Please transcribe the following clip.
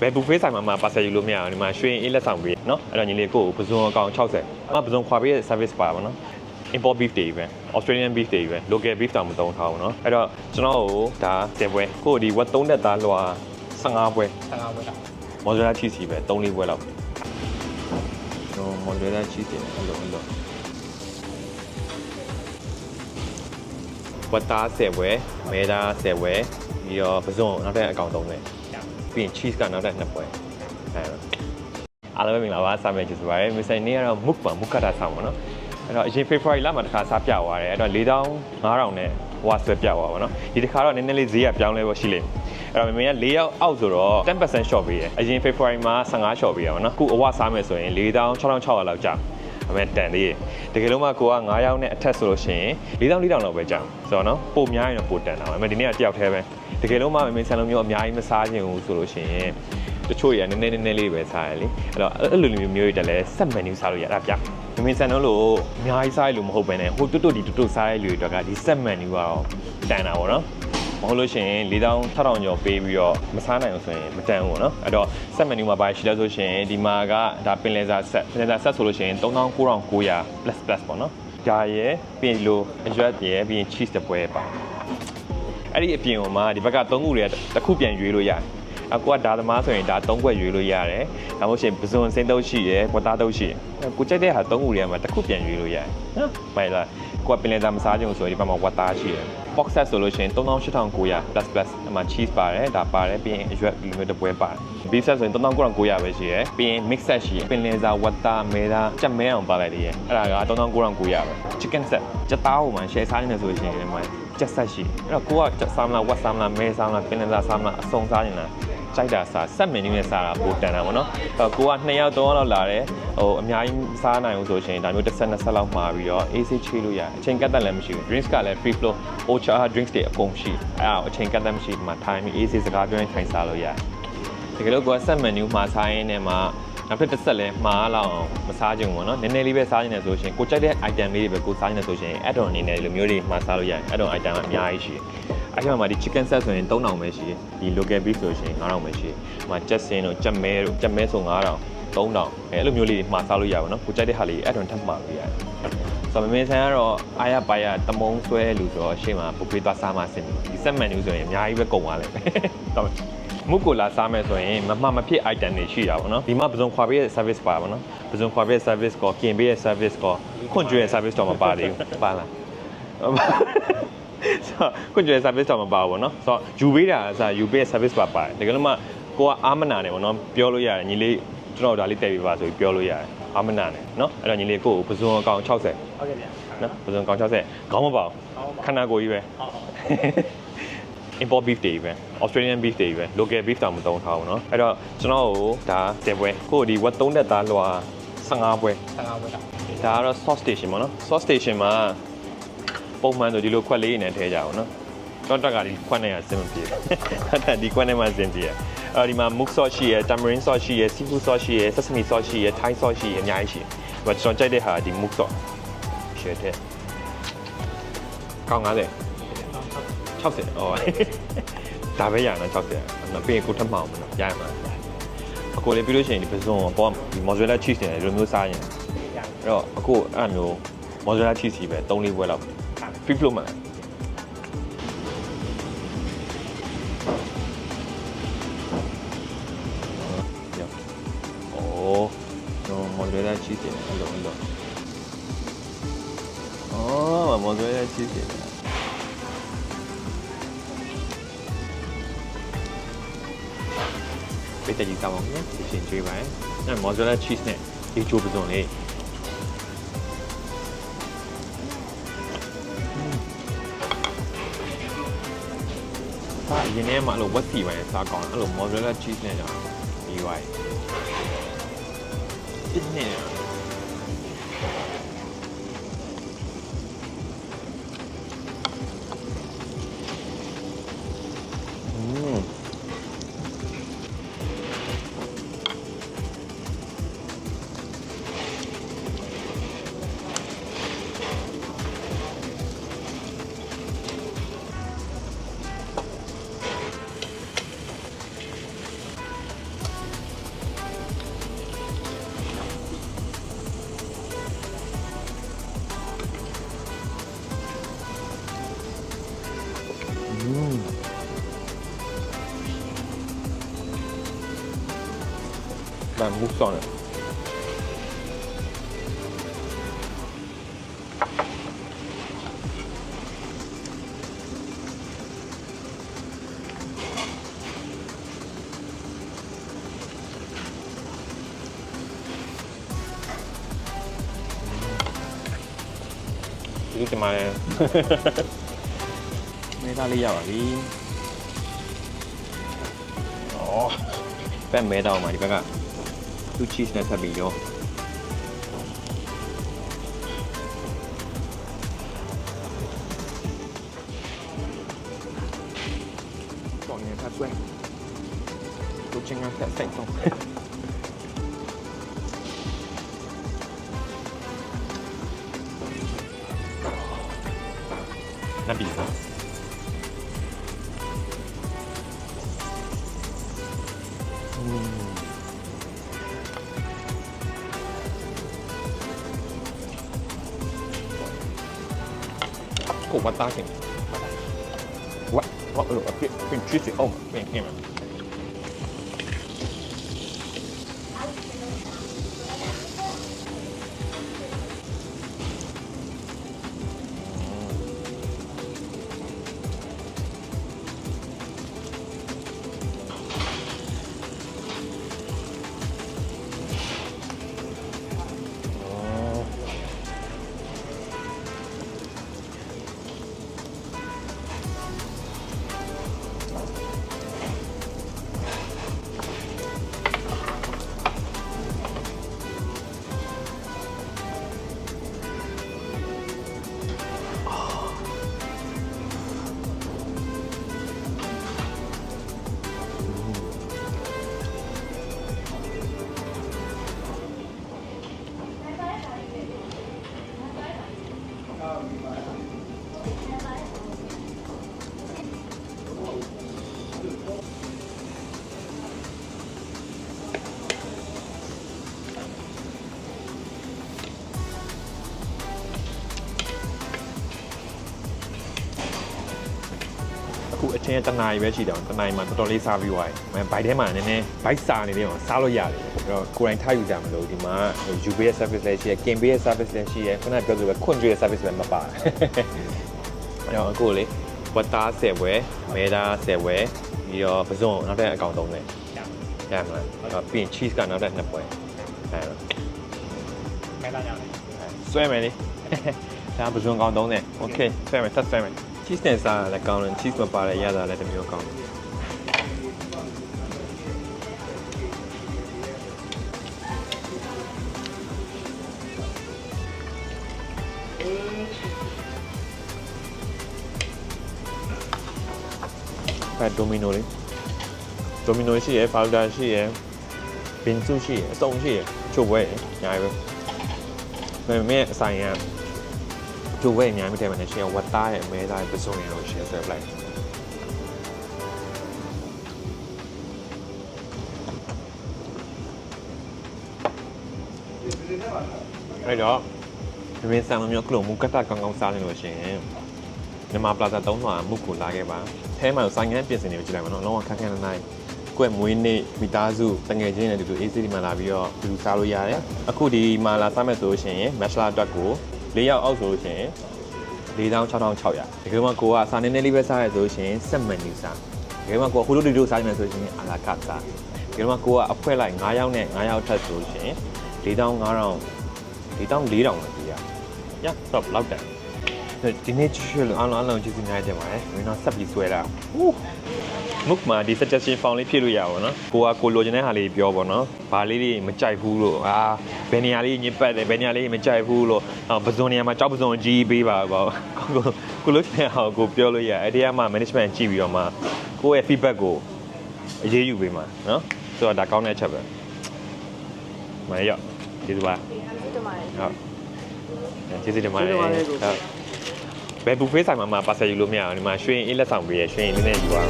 ဘယ်ဘူဖေးဆိုင်မှာမှပါဆယ်ယူလို့မရအောင်ဒီမှာရွှေရင်အေးလက်ဆောင်ပေးเนาะအဲ့တော့ညီလေးကိုကိုပဇွန်အကောင်60အမပဇွန်ခွာပေးတဲ့ service ပါပါเนาะ import beef တွေပဲ Australian beef တွေပဲ local beef တောင်မသုံးထားဘူးเนาะအဲ့တော့ကျွန်တော်ကိုဒါ10ပွဲကိုဒီဝက်3တက်သားလွှာ15ပွဲ 15ဝက်တာ မော်ဇရာချီစီပဲ3လေးပွဲလောက်ဟိုမော်ဇရာချီစီအဲ့လိုအဲ့လိုဝတ်သား10ပွဲမဲသား10ပွဲပြီးတော့ပဇွန်နောက်ထပ်အကောင်3လဲ ပြီးရင် cheese ကနောက်ထပ်2ပွဲအဲ့တော့အားလုံးပဲမင်္ဂလာပါစာမဲချစ်စပါရယ်မစ္စတိုင်နေ့ကတော့မုတ်ပါမုတ်ကတာဆောင်ပါနော်အဲ့တော့အရင် February လမှာတစ်ခါစားပြသွားတယ်အဲ့တော့4500နဲ့ဟိုကဆွဲပြသွားပါနော်ဒီတစ်ခါတော့နည်းနည်းလေးဈေးကပြောင်းလဲဖို့ရှိလိမ့်မယ်အဲ့တော့မမေက4ရောက်အောက်ဆိုတော့10% short ပေးတယ်အရင် February မှာ15 short ပေးရပါတော့ခုအဝစားမယ်ဆိုရင်4600လောက်ကြာအမေတန်သေးတယ်တကယ်လို့မှကိုက9ရောက်နဲ့အထက်ဆိုလို့ရှိရင်4400လောက်ပဲကြာဆိုတော့နော်ပိုများရင်တော့ပိုတန်တာပါအမေဒီနေ့ကတယောက်တည်းပဲ တကယ်လို့မှမမေဆန်လုံးမျိုးအများကြီးမစားချင်ဘူးဆိုလို့ရှိရင်တချို့တွေကနည်းနည်းနည်းနည်းလေးပဲစားရလေအဲ့တော့အဲ့လိုမျိုးမျိုးတွေတက်လဲဆက် menu စားလို့ရတာဗျမမေဆန်လုံးလို့အများကြီးစားရလို့မဟုတ်ပဲねဟိုတွတ်တွတ်ဒီတွတ်တွတ်စားရလူတွေအတွက်ကဒီ set menu ကတော့တန်တာပေါ့နော်မဟုတ်လို့ရှိရင်4600ကျော်ပေးပြီးတော့မစားနိုင်အောင်ဆိုရင်မတန်ဘူးပေါ့နော်အဲ့တော့ set menu မှာပါရှိလဲဆိုရှင်ဒီမှာကဒါပင်လယ်စာ set ပင်လယ်စာ set ဆိုလို့ရှိရင်3900 plus plus ပေါ့နော်ဒါရယ်ပြီးရင်လိုအရွက်ရယ်ပြီးရင် cheese တစ်ပွဲပါ အဲ့ဒီအပြင်ကမှဒီဘက်က3ခုတွေကတစ်ခုပြန်ရွေးလို့ရတယ်အကူကဒါသမားဆိုရင်ဒါ3ခွက်ရွေးလို့ရတယ်။ဒါမှမဟုတ်ရှင်ပဇွန်စင်းတုပ်ရှိရယ်၊ကွက်သားတုပ်ရှိရယ်။ကိုကြိုက်တဲ့ဟာ3ခုတွေကမှတစ်ခုပြန်ရွေးလို့ရတယ်။နော်။မိုင်လား။ကိုကပင်လယ်သားမစားကြဘူးဆိုရင်ဒီဘက်မှာဝက်သားရှိရယ်။ box set ဆိုလို့ရှိရင်3800 plus plus အမှ cheese ပါတယ်ဒါပါတယ်ပြီးရင်အရွက်ဒီလိုမျိုးတစ်ပွဲပါတယ် beef set ဆိုရင်3900ပဲရှိရယ်ပြီးရင် mix set ရှိရယ်ပင်လယ်စာဝက်သားမဲသားကြက်မဲအောင်ပါလိုက်တယ်ရယ်အဲ့ဒါက3900ပဲ chicken set ကြက်သားဟိုမှာ share စားနေတယ်ဆိုလို့ရှိရင်ဒီမှာကြက်ဆက်ရှိအဲ့တော့ကိုကကြက်စားမလားဝက်စားမလားမဲစားမလားပင်လယ်စာစားမလားအစုံစားနေတာ ကြိုက်တာစားဆက်မင်းလေးနဲ့စားတာပိုတန်တာပေါ့နော်အဲ့တော့ကိုက2ယောက်3ယောက်လောက်လာတယ်ဟိုအများကြီးစားနိုင်အောင်ဆိုရှင်ဒါမျိုးတစ်ဆက်နှစ်ဆက်လောက်မှာပြီးတော့ AC ချေးလို့ရတယ်အချိန်ကတ်သက်လည်းမရှိဘူး drinks ကလည်း free flow ocha drinks တွေအကုန်ရှိအဲ့ဒါအချိန်ကတ်သက်မရှိဒီမှာ time AC စကားပြောရင်ထိုင်စားလို့ရတယ်တကယ်လို့ကိုကဆက် menu မှာစားရင်းနဲ့မှာနောက်ထပ်တစ်ဆက်လဲမှားလောက်အောင်မစားကြဘူးပေါ့နော်နည်းနည်းလေးပဲစားနေတယ်ဆိုရှင်ကိုကြိုက်တဲ့ item လေးတွေပဲကိုစားနေတယ်ဆိုရှင် add on အနေနဲ့ဒီလိုမျိုးတွေမှာစားလို့ရတယ် add on item ကအများကြီးရှိတယ် အဲ့ဒီမှာဒီ chicken set ဆိုရင်3000ပဲရှိတယ်ဒီ local beef ဆိုရှင်9000ပဲရှိတယ်ဟိုမှာ jet sin တို့ jet မဲတို့ jet မဲဆို9000 3000အဲအဲ့လိုမျိုးလေးတွေမှာစားလို့ရပါတော့ကိုကြိုက်တဲ့ဟာလေး add on ထပ်မှာလို့ရတယ်ဆိုတော့မမေဆန်ကတော့အားရပါရတမုံဆွဲလူဆိုတော့ရှေ့မှာပုတ်ပေးသွားစားမှဆင်ပြီဒီ set menu ဆိုရင်အများကြီးပဲကုန်သွားလိမ့်မယ်တော့မုတ်ကိုလာစားမယ်ဆိုရင်မမှမဖြစ် item တွေရှိတာပေါ့နော်ဒီမှာပဇွန်ခွာပေးတဲ့ service ပါပါနော်ပဇွန်ခွာပေးတဲ့ service ကောကင်ပေးတဲ့ service ကောခွန်ကျွေးတဲ့ service တော့မပါသေးဘူးပါလား ဆိုခွန်ကျွေးတဲ့ service တော့မပါဘူးပေါ့နော်ဆိုတော့ယူပေးတာအစားယူပေးတဲ့ service ပါပါတယ်တကယ်လို့မှကိုကအာမနာတယ်ပေါ့နော်ပြောလို့ရတယ်ညီလေးကျွန်တော်ဒါလေးတည်ပြပါဆိုပြီးပြောလို့ရတယ်အာမနာတယ်နော်အဲ့တော့ညီလေးကိုကိုပဇွန်အကောင်60 ဟုတ်ကဲ့ဗျာ နော်ပဇွန်ကောင်60ခေါင်းမပေါ အော် ခန္ဓာကိုယ်ကြီးပဲ အော် import beef တွေပဲ Australian beef တွေပဲ local beef တောင်မသုံးထားဘူးเนาะအဲ့တော့ကျွန်တော်ကိုဒါ10ပွဲကိုဒီဝက်3တက်သားလွှာ15ပွဲ 15ဝက်တာ ဒါကတော့ sauce station ပေါ့နော် sauce station မှာ ပုံမှန်ဆိုဒီလိုခွက်လေးနဲ့ထည့်ကြအောင်နော်တော့တက်ကဒီခွက်နဲ့ကစင်မပြေဘူးတက်ဒီခွက်နဲ့မှစင်ပြေအဲ့ဒီမှာ muk sauce ရှိရယ် tamarind sauce ရှိရယ် seafood sauce ရှိရယ် sesame sauce ရှိရယ် thai sauce ရှိရယ်အများကြီးရှိတယ်ဟိုကျွန်တော်ကြိုက်တဲ့ဟာဒီ muk sauce ရှယ်ထည့်ကောင်း50 60အော်ဒါပဲရနော်60နော်ပြီးရင်ကိုထပ်မအောင်မနော်ရရမှာအကိုလေးပြီးလို့ရှိရင်ဒီပဇွန်ပေါ်ဒီ mozzarella cheese တွေဒီလိုမျိုးစားရင်ရအဲ့တော့အခုအဲ့လိုမျိုး mozzarella cheese ကြီးပဲ3လေး พลุมาชีสเนี่ยอร่อยมากอ๋อมาโมซาเรลล่าชีสเนี่ยไปแต่ยิ่งตามองเนี่ยยิ่งเฉยไปนั่นโมซาเรลล่าชีสเนี่ยยิ่งชูไปโดนเลย စားအရင်ထဲမှာအဲ့လိုဝက်စီပိုင်းနဲ့စားကောင်းတယ်အဲ့လို mozzarella cheese နဲ့ကြောင့်ပြီးသွားပြီအစ်နဲ့อื ဒါမူဆောင်းတယ်ဒီကမှာလဲမေးသားလေးရပါပြီဩပက်မဲတော့မှာဒီဘက်က သူ cheese နဲ့ထပ်ပြီးရောတော်နေထပ်ဆွဲလူချင်းကဆက် ဆက်တော့နပ်ပြီးပါကိုဝတ်သားခင်ဝတ်ဝတ်လို့အပြည့် အချင်းတနားရီပဲရှိတယ်တနားရီမှာတော်တော်လေးစားပြီးသွားတယ်ဘိုက်ထဲမှာနည်းနည်းဘိုက်စားနေတယ်အောင်စားလို့ရတယ်ပြီးတော့ကိုယ်တိုင်ထားယူကြမလို့ဒီမှာ UB ရဲ့ service လည်းရှိရယ် KMB ရဲ့ service လည်းရှိရယ်ခုနကပြောဆိုပဲခွန်ကျွေးရဲ့ service လည်းမပါဘူးအဲ့တော့အခုလေဝတ်သား10ဝဲမဲသား10ဝဲပြီးတော့ပစွန်နောက်ထပ်အကောင်30ရမှာပြီးရင် cheese ကနောက်ထပ်2ပွဲအဲ့တော့မဲသားရမယ်ဆွဲမယ်လေဒါပစွန်ကောင်30 okay ဆွဲမယ်ဆက်ဆွဲမယ် cheese နဲ့စားရလည်းကောင်းတယ် cheese မပါတဲ့ရတာလည်းတစ်မျိုးကောင်းတယ်အဲဒိုမီနိုလေးဒိုမီနိုရှိရယ်ဖာလူဒါရှိရယ်ဘင်စုရှိရယ်အစုံရှိရယ်ချုပ်ဝဲရယ်ညာပဲဒါပေမဲ့အဆိုင်က ကျိုးဝဲအများကြီးထဲမှာနေရှင်ဝတ်သားရဲ့အမဲသားရဲ့ပစုံရလို့ရှင်ဆွဲပလိုက်အဲ့တော့ဒီမင်းဆန်လိုမျိုးကလုံးမူကတ်တာကောင်းကောင်းစားနေလို့ရှင်မြန်မာပလာဇာ3မှာမုတ်ကိုလာခဲ့ပါအဲမှာဆိုင်ငန်းပြင်ဆင်နေကြည့်လိုက်ပါတော့လုံးဝခက်ခဲနေနိုင်ကွက်မွေးနေ့မိသားစုတငယ်ချင်းတွေတူတူ AC ဒီမှာလာပြီးတော့တူတူစားလို့ရတယ်အခုဒီမှာလာစားမယ်ဆိုလို့ရှိရင် Matchla အတွက်ကို ၄ရောက်အောက်ဆိုလို့ရှိရင်46,600ဒီကမှာကိုကစာနေနေလေးပဲစားရဆိုလို့ရှိရင်စက်မန်နီစားဒီကမှာကိုကဟိုလိုဒီလိုစားနေမယ်ဆိုလို့ရှိရင်အလာကတ်စားဒီကမှာကိုကအဖွဲလိုက်9ရောက်နဲ့9ရောက်ထပ်ဆိုလို့ရှိရင်4500 4400ပဲပြရရတော့လောက်တယ်ဒီနေ့ချွတ်လို့အားလုံးအားလုံးကျေးဇူးများတင်ပါတယ်မင်းတော့ဆက်ပြီးဆွဲတာဟူး မုတ်မှာဒီ suggestion form လေးဖြည့်လို့ရပါဘောနော်ကိုကကိုလိုချင်တဲ့ဟာလေးပြောပါနော်ဘာလေးတွေမကြိုက်ဘူးလို့အာဘယ်နေရာလေးညစ်ပတ်တယ်ဘယ်နေရာလေးမကြိုက်ဘူးလို့အော်ပဇွန်နေရာမှာကြောက်ပဇွန်ကြီးပေးပါပေါ့ကိုကိုကိုလိုချင်တဲ့ဟာကိုပြောလို့ရအဲ့ဒီကမှ management ကြည့်ပြီးတော့မှကိုယ့်ရဲ့ feedback ကိုအရေးယူပေးမှာနော်ဆိုတော့ဒါကောင်းတဲ့အချက်ပဲမရရောက်ကျေးဇူးပါဒီမှာဟုတ်ကျေးဇူးတင်ပါတယ်ဟုတ်ဘယ်ဘူဖေးဆိုင်မှာမှပါဆယ်ယူလို့မရအောင်ဒီမှာရွှေရင်အေးလက်ဆောင်ပေးရရွှေရင်လေးနဲ့ယူပါ